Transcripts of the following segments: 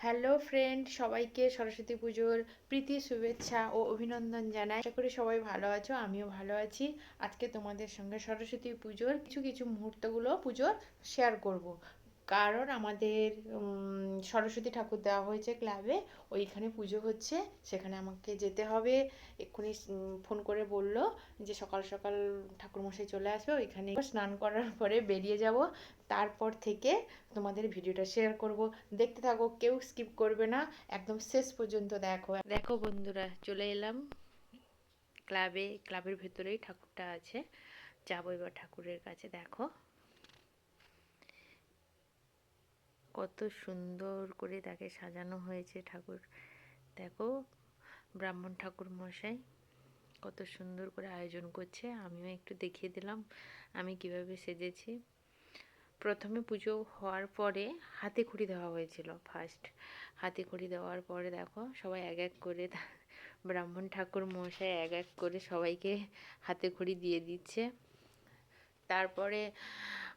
Hello friend সবাইকে সরস্বতী পুজোর প্রীতি, শুভেচ্ছা ও অভিনন্দন জানাই। আশা করি সবাই ভালো আছো, আমিও ভালো আছি। আজকে তোমাদের সঙ্গে সরস্বতী পুজোর কিছু কিছু মুহূর্তগুলো পুজোর শেয়ার করব। কারণ আমাদের সরস্বতী ঠাকুর দেওয়া হয়েছে ক্লাবে ওইখানে পুজো হচ্ছে, সেখানে আমাকে যেতে হবে। এক্ষুনি ফোন করে বলল যে সকাল সকাল ঠাকুরমশাই চলে আসবে, ওইখানে স্নান করার পরে বেরিয়ে যাব। তারপর থেকে তোমাদের ভিডিওটা শেয়ার করব। দেখতে থাকো, কেউ স্কিপ করবে না। একদম শেষ পর্যন্ত দেখো। দেখো বন্ধুরা, চলে এলাম ক্লাবে ক্লাবের ভেতরেই ঠাকুরটা আছে। যাব এবার ঠাকুরের কাছে, দেখো। কত সুন্দর করে তাকে সাজানো হয়েছে ঠাকুর। দেখো, ব্রাহ্মণ ঠাকুর মশাই কত সুন্দর করে আয়োজন করছে। আমিও একটু দেখিয়ে দিলাম, আমি কীভাবে সেজেছি। প্রথমে পুজো হওয়ার পরে হাতে খড়ি দেওয়া হয়েছিল ফার্স্ট হাতে খড়ি দেওয়ার পরে দেখো, সবাই এক এক করে ব্রাহ্মণ ঠাকুর মশাই এক এক করে সবাইকে হাতে খড়ি দিয়ে দিচ্ছে। তারপরে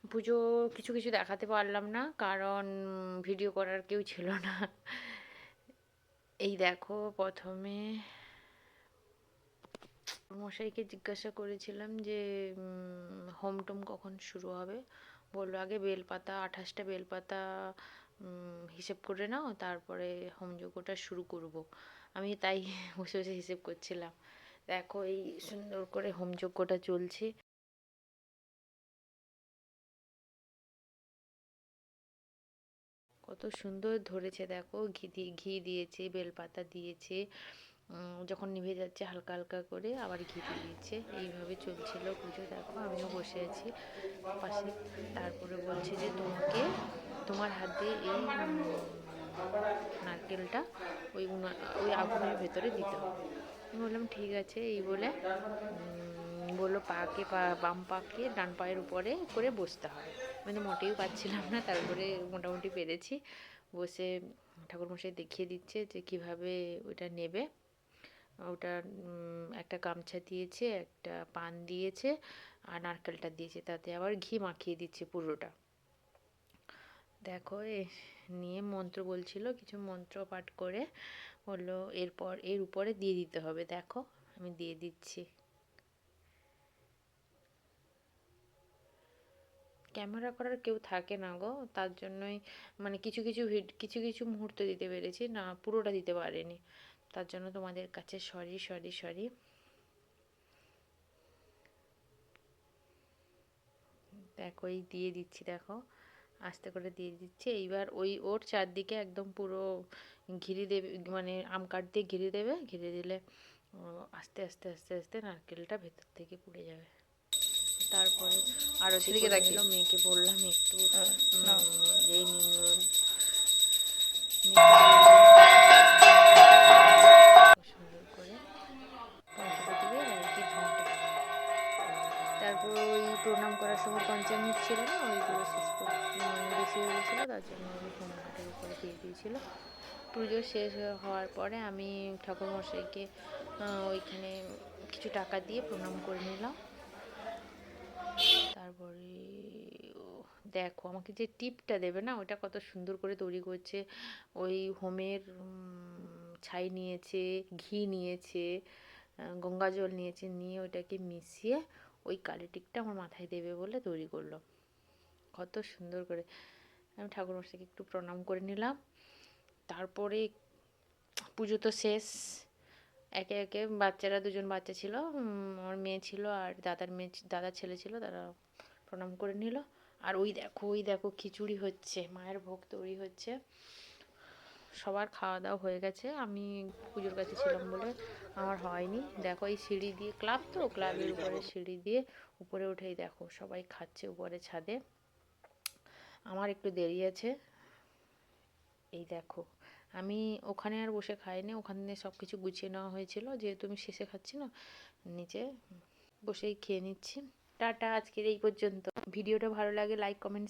পুজো কিছু কিছু দেখাতে পারলাম না, কারণ ভিডিও করার কেউ ছিল না। এই দেখো প্রথমে মশাইকে জিজ্ঞাসা করেছিলাম যে হোম টোম কখন শুরু হবে? বলল, আগে বেলপাতা, আঠাশটা বেলপাতা হিসেব করে নাও, তারপরে হোমযজ্ঞটা শুরু করব। আমি তাই বসে বসে হিসেব করছিলাম। দেখো এই সুন্দর করে হোমযজ্ঞটা চলছে। কত সুন্দর ধরেছে, দেখো। ঘি দিয়ে ঘি দিয়েছে, বেলপাতা দিয়েছে যখন নিভে যাচ্ছে হালকা হালকা করে আবার ঘি দিয়েছে। এইভাবে চলছিল পুজো, দেখো। আমিও বসে আছি পাশে। তারপরে বলছে যে, তোমাকে, তোমার হাত দিয়ে এই নারকেলটা ওই ওই আগুনের ভেতরে দিতে হবে। আমি বললাম, ঠিক আছে। এই বলে বলল পাকে বাম পাকে, ডান পায়ের উপরে করে বসতে হবে আমি তো মোটেই পাচ্ছিলাম না, তারপরে মোটামুটি পেরেছি। বসে ঠাকুরমশাই দেখিয়ে দিচ্ছে যে কীভাবে ওটা নেবে। ওটা একটা গামছা দিয়েছে, একটা পান দিয়েছে, আর নারকেলটা দিয়েছে। তাতে আবার ঘি মাখিয়ে দিচ্ছে পুরোটা। দেখো, এ নিয়ে মন্ত্র বলছিল, কিছু মন্ত্র পাঠ করে বলল, এরপর এর উপরে দিয়ে দিতে হবে। দেখো, আমি দিয়ে দিচ্ছি। ক্যামেরা করার কেউ থাকে না গো। তার জন্যই মানে কিছু কিছু ভিড- কিছু কিছু মুহূর্ত দিতে পেরেছি। না, পুরোটা দিতে পারিনি। তার জন্য তোমাদের কাছে সরি সরি সরি। দেখো, এই দিয়ে দিচ্ছি, দেখো। আস্তে করে দিয়ে দিচ্ছে। এইবার ওই ওর চারদিকে একদম পুরো ঘিরে দেবে মানে আম কাঠ দিয়ে ঘিরে দেবে। ঘিরে দিলে আস্তে আস্তে আস্তে আস্তে নারকেলটা ভেতর থেকে পুড়ে যাবে। তারপরে আরও দিকে দেখছিল মেয়েকে বললাম একটু এই সুন্দর করে তারপর ওই প্রণাম করার সময় পঞ্চামৃত ছিল না ওইগুলো শেষ করে মানে বেশি হয়ে গেছিল তার জন্য ওই প্রণামটার উপরে দিয়ে দিয়েছিল। পুজো শেষ হওয়ার পরে আমি ঠাকুরমশাইকে ওইখানে কিছু টাকা দিয়ে প্রণাম করে নিলাম তারপরে ও, দেখো, আমাকে যে টিপটা দেবে না, ওটা কত সুন্দর করে তৈরি করছে। ওই হোমের ছাই নিয়েছে, ঘি নিয়েছে গঙ্গা জল নিয়েছে, নিয়ে ওটাকে মিশিয়ে ওই কালি টিপটা আমার মাথায় দেবে বলে তৈরি করল। কত সুন্দর করে। আমি ঠাকুরমশাইকে একটু প্রণাম করে নিলাম। তারপরে পুজো তো শেষ। একে একে বাচ্চারা, দুজন বাচ্চা ছিল আমার মেয়ে ছিল আর দাদার মেয়ে, দাদার ছেলে ছিল, তারা প্রণাম করে নিল। আর ওই দেখো ওই দেখো খিচুড়ি হচ্ছে মায়ের ভোগ তৈরি হচ্ছে। সবার খাওয়া দাওয়া হয়ে গেছে। আমি পুজোর কাছে ছিলাম বলে আমার হয়নি। দেখো এই সিঁড়ি দিয়ে ক্লাব তো ক্লাবের উপরে সিঁড়ি দিয়ে উপরে উঠেই দেখো সবাই খাচ্ছে উপরে ছাদে। আমার একটু দেরি আছে। এই দেখো আমি ওখানে আর বসে খাইনি ওখানে সব কিছু গুছিয়ে নেওয়া হয়েছিল। যেহেতু আমি শেষে খাচ্ছি না নিচে বসেই খেয়ে নিচ্ছি। টাটা আজকের এই পর্যন্ত। ভিডিওটা ভালো লাগে লাইক কমেন্ট